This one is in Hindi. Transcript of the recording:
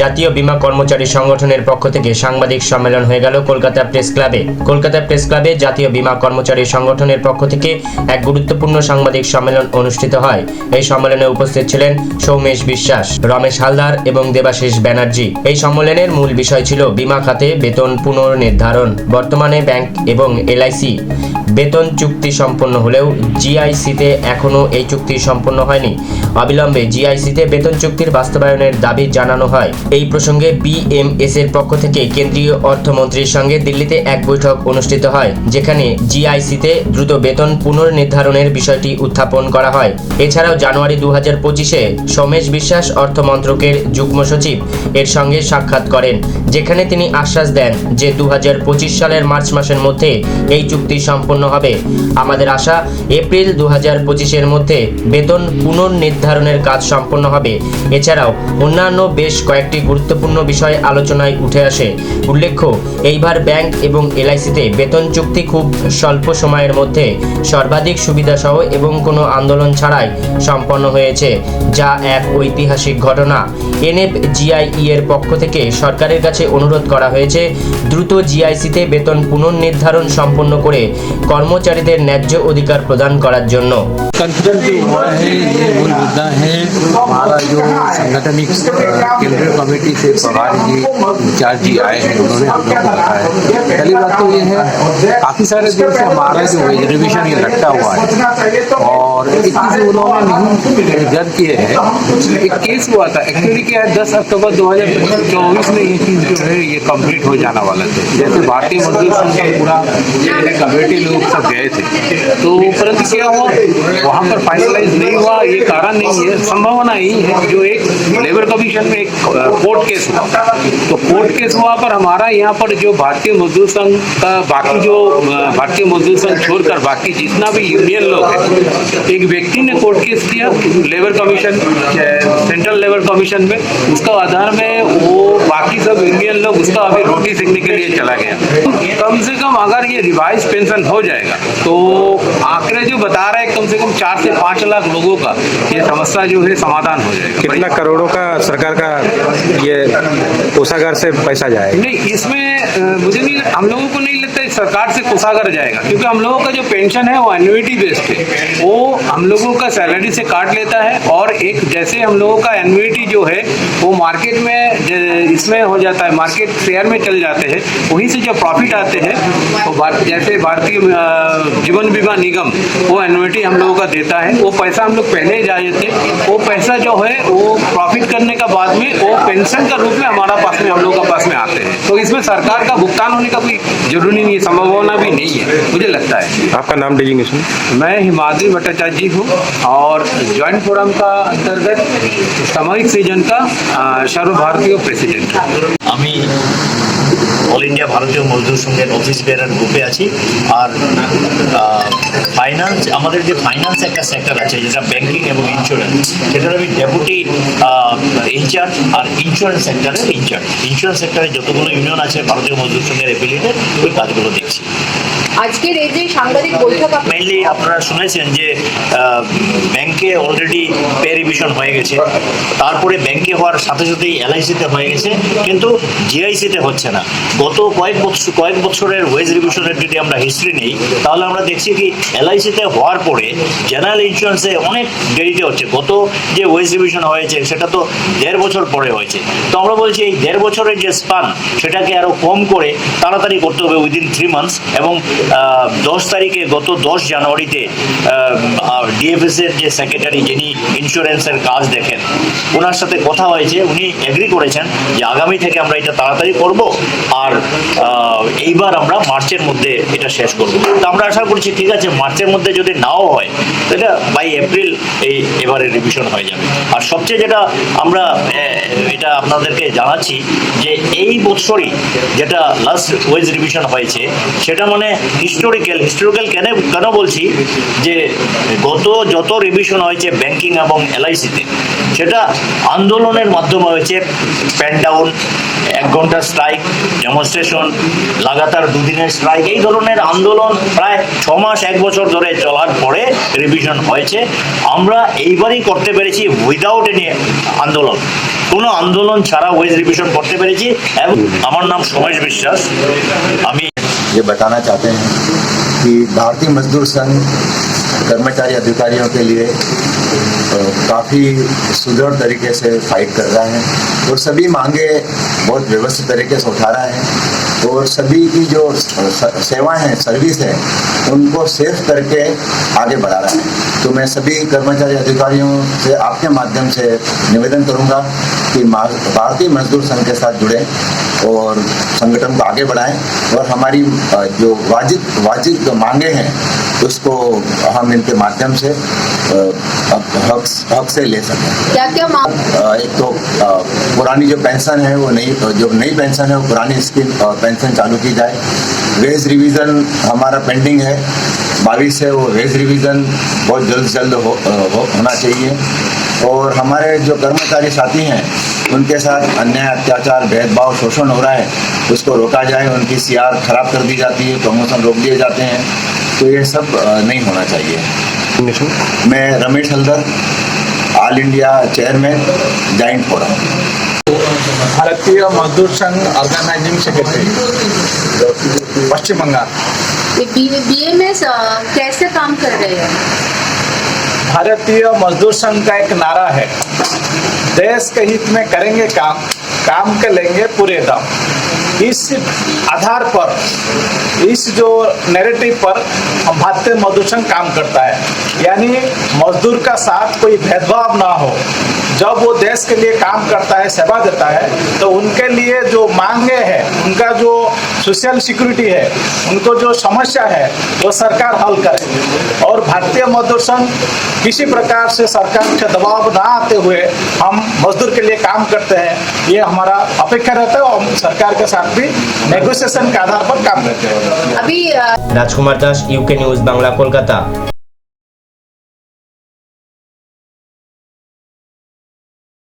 জাতীয় বীমা কর্মচারী সংগঠনের পক্ষ থেকে সাংবাদিক সম্মেলন হয়ে গেল কলকাতা প্রেস ক্লাবে। কলকাতা প্রেস ক্লাবে জাতীয় বীমা কর্মচারী সংগঠনের পক্ষ থেকে এক গুরুত্বপূর্ণ সাংবাদিক সম্মেলন অনুষ্ঠিত হয়। এই সম্মেলনে উপস্থিত ছিলেন সৌমেশ বিশ্বাস, রমেশ হালদার এবং দেবাশিস ব্যানার্জি। এই সম্মেলনের মূল বিষয় ছিল বীমা খাতে বেতন পুনর্নির্ধারণ, বর্তমানে ব্যাংক এবং এলআইসি বেতন চুক্তি সম্পন্ন হলেও জিআইসিতে এখনও এই চুক্তি সম্পন্ন হয়নি। অবিলম্বে জিআইসিতে বেতন চুক্তির বাস্তবায়নের দাবি জানানো হয়। এই প্রসঙ্গে বিএমএস এর পক্ষ থেকে কেন্দ্রীয় অর্থমন্ত্রীর সঙ্গে দিল্লিতে এক বৈঠক অনুষ্ঠিত হয়, যেখানে জিআইসিতে দ্রুত বেতন পুনর্নির্ধারণের বিষয়টি উত্থাপন করা হয়। এছাড়াও জানুয়ারি দু হাজার পঁচিশে সোমেশ বিশ্বাস অর্থ মন্ত্রকের যুগ্ম সচিব এর সঙ্গে সাক্ষাৎ করেন, যেখানে তিনি আশ্বাস দেন যে দু হাজার পঁচিশ সালের মার্চ মাসের মধ্যে এই চুক্তি সম্পন্ন হবে। আমাদের আশা, এপ্রিল দু হাজার পঁচিশের মধ্যে বেতন পুনর্নির্ধারণের কাজ সম্পন্ন হবে। এছাড়াও অন্যান্য বেশ কয়েকটি গুরুত্বপূর্ণ বিষয় আলোচনায় উঠে আসে উল্লেখ্য এইবার ব্যাংক এবং এলআইসিতে বেতন চুক্তি খুব স্বল্প সময়ের মধ্যে সর্বাধিক সুবিধাসহ এবং কোনো আন্দোলন ছাড়াই সম্পন্ন হয়েছে যা এক ঐতিহাসিক ঘটনা এনএফ জিআইই এর পক্ষ থেকে সরকারের কাছে অনুরোধ করা হয়েছে দ্রুত জিআইসিতে বেতন পুনর্নির্ধারণ সম্পন্ন করে কর্মচারীদের ন্যায্য অধিকার প্রদান করার জন্য कंफ्यूजन जो हुआ है ये मूल मुद्दा है हमारा जो संगठनिक अ, केंद्रीय कमेटी से पवार जी इंचार्ज जी आए हैं, उन्होंने हम लोग को बताया पहली बात तो ये है, काफ़ी सारे देर से हमारा जो रिजर्वेशन ये लटका हुआ है, और इक्कीस उन्होंने नहीं जज किए हैं। एक केस हुआ था एक्चुअली क्या है, दस अक्टूबर दो हज़ार चौबीस में ये चीज़ जो है, ये कंप्लीट हो जाना वाला था। जैसे भारतीय मजदूर संघ का पूरा कमेटी लोग सब गए थे। तो परंतु क्या हुआ, वहाँ पर फाइनलाइज नहीं हुआ, ये कारण नहीं है। संभावना यही है जो एक लेबर कमीशन में एक कोर्ट केस हुआ। तो कोर्ट केस हुआ पर हमारा यहाँ पर जो भारतीय मजदूर संघ का बाकी जो भारतीय मजदूर संघ छोड़कर बाकी जितना भी यूनियन लोग है, एक व्यक्ति ने कोर्ट केस किया labour commission central labour commission में। उसका आधार में वो बाकी सब यूनियन लोग उसका अभी रोटी सीखने के लिए चला गया। कम से कम अगर ये रिवाइज पेंशन हो जाएगा तो आंकड़े जो बता रहे हैं कम से कम चार से पाँच लाख लोगों का ये समस्या जो है समाधान हो जाएगा। कितना करोड़ों का सरकार का ये कोषागार से पैसा जाएगा? नहीं इसमें मुझे नहीं हम लोगों को नहीं लगता सरकार से कोषागार जाएगा क्योंकि हम लोगों का जो पेंशन है वो एन्युटी बेस्ड है। वो हम लोगों का सैलरी से काट लेता है और एक जैसे हम लोगों का एन्युटी जो है वो मार्केट में इसमें हो जाता है मार्केट शेयर में चल जाते हैं वहीं से जो प्रॉफिट आते हैं। वो भार- जैसे भारतीय जीवन बीमा निगम वो एन्युटी हम लोगों का देता है। वो पैसा हम लोग पहले ही जाए थे वो पैसा जो है वो प्रॉफिट करने का बाद में वो पेंशन का रूप में हमारा पास में हम लोग का पास में आते हैं। तो इसमें सरकार का भुगतान होने का कोई ज़रूरी नहीं है संभावना भी नहीं है मुझे लगता है। आपका नाम डिजिग्नेशन मैं हिमाद्री भट्टाचार्य जी हूँ और ज्वाइंट फोरम का अंतर्गत सामूहिक सृजन का अ, सर्वभारतीय प्रेसिडेंट हूँ। অল ইন্ডিয়া ভারতীয় মজদুর সংঘের অফিস বেয়ারার গ্রুপে আছি। আর ফাইন্যান্স আমাদের যে ফাইন্যান্স একটা সেক্টর আছে, যেটা ব্যাংকিং এবং ইন্স্যুরেন্স সেটার আমি ডেপুটি ইনচার্জ আর ইন্স্যুরেন্স সেক্টরের ইনচার্জ ইন্স্যুরেন্স সেক্টরে যতগুলো ইউনিয়ন আছে ভারতীয় মজদুর সংঘের এফিলিয়েটেড ওই কাজগুলো দেখছি। আজকের এই যে সাংবাদিক বৈঠক মেইনলি আপনারা শুনেছেন যে ব্যাংকে অলরেডি পে রিভিশন হয়ে গেছে। তারপরে ব্যাংকে হওয়ার সাথে সাথেই এলআইসিতে হয়ে গেছে, কিন্তু জিআইসিতে হচ্ছে না। গত কয়েক বছর কয়েক বছরের ওয়েজ রিভিশনের যদি আমরা হিস্ট্রি নেই, তাহলে আমরা দেখছি কি এলআইসিতে হওয়ার পরে জেনারেল ইন্স্যুরেন্সে অনেক দেরিতে হচ্ছে। গত যে ওয়েজ রিভিশন হয়েছে, সেটা তো দেড় বছর পরে হয়েছে। তো আমরা বলছি, এই দেড় বছরের যে স্পান সেটাকে আরও কম করে তাড়াতাড়ি করতে হবে উইদিন থ্রি মান্থস এবং দশ তারিখে গত দশ জানুয়ারিতে ডিএফএস এর যে সেক্রেটারি যিনি ইন্স্যুরেন্সের কাজ দেখেন, ওনার সাথে কথা হয়েছে, উনি এগ্রি করেছেন যে আগামী থেকে আমরা এটা তাড়াতাড়ি করব আর এইবার আমরা মার্চের মধ্যে এটা শেষ করব। তো আমরা আশা করছি ঠিক আছে, মার্চের মধ্যে যদি নাও হয়, তাহলে বাই এপ্রিল এই এবারে রিভিশন হয়ে যাবে। আর সবচেয়ে যেটা আমরা এটা আপনাদেরকে জানাচ্ছি যে এই বছরই যেটা লাস্ট ওয়েজ রিভিশন হয়েছে, সেটা মানে হিস্টোরিক্যাল হিস্টোরিক্যাল কেন কেন বলছি? যে গত যত রিভিশন হয়েছে ব্যাংকিং এবং এলআইসিতে সেটা আন্দোলনের মাধ্যমে হয়েছে প্যান ডাউন এক ঘণ্টার স্ট্রাইক ডেমনস্ট্রেশন লাগাতার দুদিনের স্ট্রাইক এই ধরনের আন্দোলন প্রায় ছ মাস, এক বছর ধরে চলার পরে রিভিশন হয়েছে। আমরা এইবারই করতে পেরেছি উইদাউট এনি আন্দোলন। কোনো আন্দোলন ছাড়া ওয়েজ রিভিশন করতে পেরেছি। এবং আমার নাম সোমেশ বিশ্বাস। আমি ये बताना चाहते हैं कि भारतीय मजदूर संघ कर्मचारी अधिकारियों के लिए काफ़ी सुदृढ़ तरीके से फाइट कर रहा है और सभी मांगे बहुत व्यवस्थित तरीके से उठा रहा है और सभी की जो सेवाएँ हैं सर्विस है, उनको सेफ़ करके आगे बढ़ा रहा है। तो मैं सभी कर्मचारी अधिकारियों से आपके माध्यम से निवेदन करूँगा कि भारतीय मजदूर संघ के साथ जुड़ें। और संगठन को आगे बढ़ाएँ और हमारी जो वाजिब वाजिब जो मांगे हैं उसको हम इनके माध्यम से हक हक से ले सकें। क्या क्या मांग? एक तो पुरानी जो पेंशन है वो नई जो नई पेंशन है वो पुरानी स्कीम पेंशन चालू की जाए। वेज रिवीजन हमारा पेंडिंग है। बाईस है वो वेज रिवीजन बहुत जल्द जल्द हो, हो, होना चाहिए। और हमारे जो कर्मचारी साथी हैं उनके साथ अन्याय अत्याचार भेदभाव शोषण हो रहा है उसको रोका जाए उनकी सीआर खराब कर दी जाती है प्रमोशन रोक दिए जाते हैं तो ये सब नहीं होना चाहिए। मैं Ramesh Haldar all India chairman joint forum Bharatiya Mazdoor Sangh organising secretary Paschim Bengal. BMS कैसे काम कर रहे हैं? भारतीय मजदूर संघ का एक नारा है। देश के हित में करेंगे काम काम के लेंगे पूरे दम। इस आधार पर, इस जो नैरेटिव पर हम भारतीय मजदूर संघ काम करता है। यानी मजदूर का साथ कोई भेदभाव ना हो। जब वो देश के लिए काम करता है, सेवा देता है तो उनके लिए जो मांगे हैं, उनका जो सोशल सिक्योरिटी है, उनको जो समस्या है, वो सरकार हल करे। और भारतीय मजदूर संघ किसी प्रकार से सरकार के दबाव ना आते हुए हम मजदूर के लिए काम करते हैं, ये हमारा अपेक्षा रहता है और सरकार के साथ साथ भी नेगोशिएशन के आधार पर काम करते हैं अभी राजकुमार दास यूके न्यूज बांग्ला कोलकाता